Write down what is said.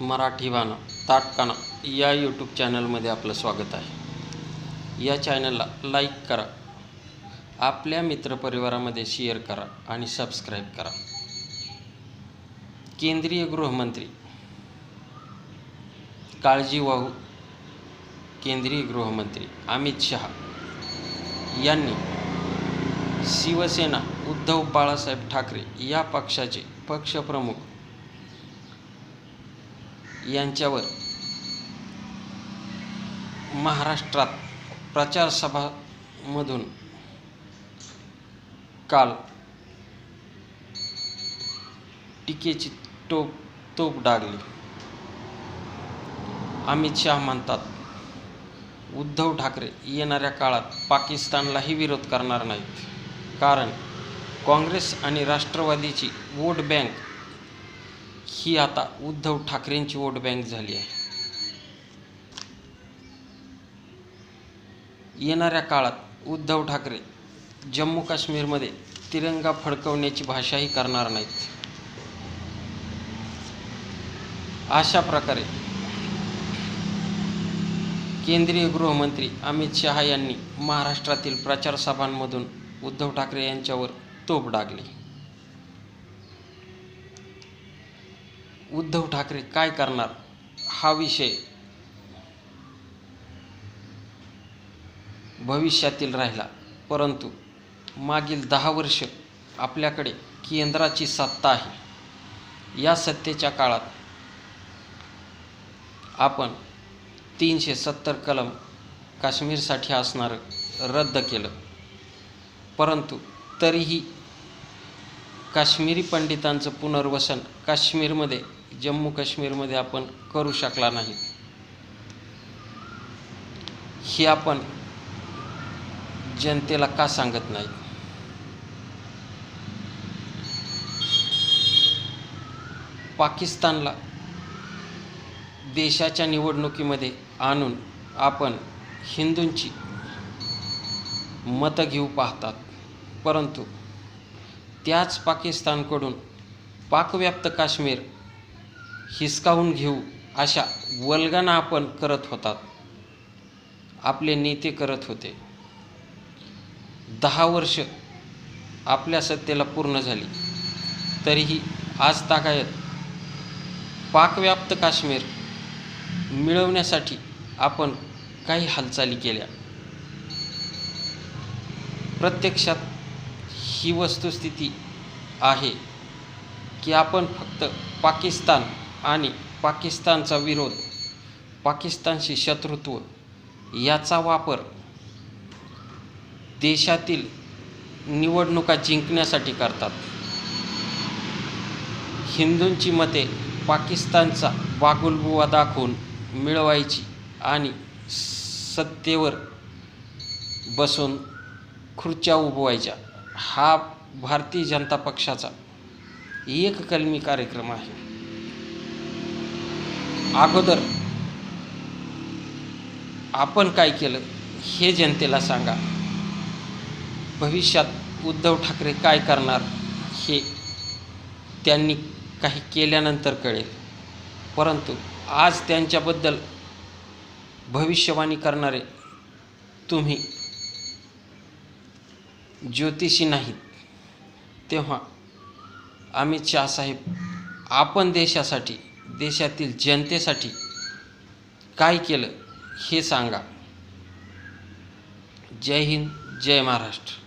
मराठी बाणा ताटकानं या यूट्यूब चॅनलमध्ये आपलं स्वागत आहे. या चॅनलला लाईक करा आपल्या मित्रपरिवारामध्ये शेअर करा आणि सबस्क्राईब करा. केंद्रीय गृहमंत्री काळजीवाहू केंद्रीय गृहमंत्री अमित शहा यांनी शिवसेना उद्धव बाळासाहेब ठाकरे या पक्षाचे पक्षप्रमुख यांच्यावर महाराष्ट्रात प्रचारसभामधून काल टीकेची टोप तोप डागली. अमित शहा म्हणतात उद्धव ठाकरे येणाऱ्या काळात पाकिस्तानलाही विरोध करणार नाहीत. कारण काँग्रेस आणि राष्ट्रवादीची वोट बँक ही आता उद्धव ठाकरेंची वोट बँक झाली आहे. येणाऱ्या काळात उद्धव ठाकरे जम्मू काश्मीरमध्ये तिरंगा फडकवण्याची भाषाही करणार नाहीत. अशा प्रकारे केंद्रीय गृहमंत्री अमित शहा यांनी महाराष्ट्रातील प्रचारसभांमधून उद्धव ठाकरे यांच्यावर तोप डागली. उद्धव ठाकरे काय करणार? हा विषय भविष्यातील राहिला. परंतु मागील दहा वर्ष आपल्याकडे केंद्राची सत्ता आहे. या सत्तेच्या काळात आपण तीनशे सत्तर कलम काश्मीरसाठी असणारं रद्द केलं. परंतु तरीही काश्मीरी पंडितांचं पुनर्वसन काश्मीरमध्ये जम्मू काश्मीरमध्ये आपण करू शकला नाही. हे आपण जनतेला का सांगत नाही? पाकिस्तानला देशाच्या निवडणुकीमध्ये आणून आपण हिंदूंची मतं घेऊ पाहतात. परंतु त्याच पाकिस्तानकडून पाकव्याप्त काश्मीर हिसकावून घेऊ अशा वल्गना आपण करत होतात. आपले नेते करत होते. दहा वर्ष आपल्या सत्तेला पूर्ण झाली. तरीही आज तागायत पाकव्याप्त काश्मीर मिळवण्यासाठी आपण काही हालचाली केल्या. प्रत्यक्षात ही वस्तुस्थिती आहे की आपण फक्त पाकिस्तान आणि पाकिस्तानचा विरोध पाकिस्तानशी शत्रुत्व याचा वापर देशातील निवडणुका जिंकण्यासाठी करतात. हिंदूंची मते पाकिस्तानचा बागुलबुवा दाखवून मिळवायची आणि सत्तेवर बसून खुर्च्या उभवायच्या हा भारतीय जनता पक्षाचा एककलमी कार्यक्रम आहे. अगोदर आपण काय केलं हे जनतेला सांगा. भविष्यात उद्धव ठाकरे काय करणार हे त्यांनी काही केल्यानंतर कळेल. परंतु आज त्यांच्याबद्दल भविष्यवाणी करणारे तुम्ही ज्योतिषी नाहीत. तेव्हा अमित शहा साहेब आपण देशासाठी देशातील जनतेसाठी काय केलं हे सांगा. जय हिंद जय महाराष्ट्र.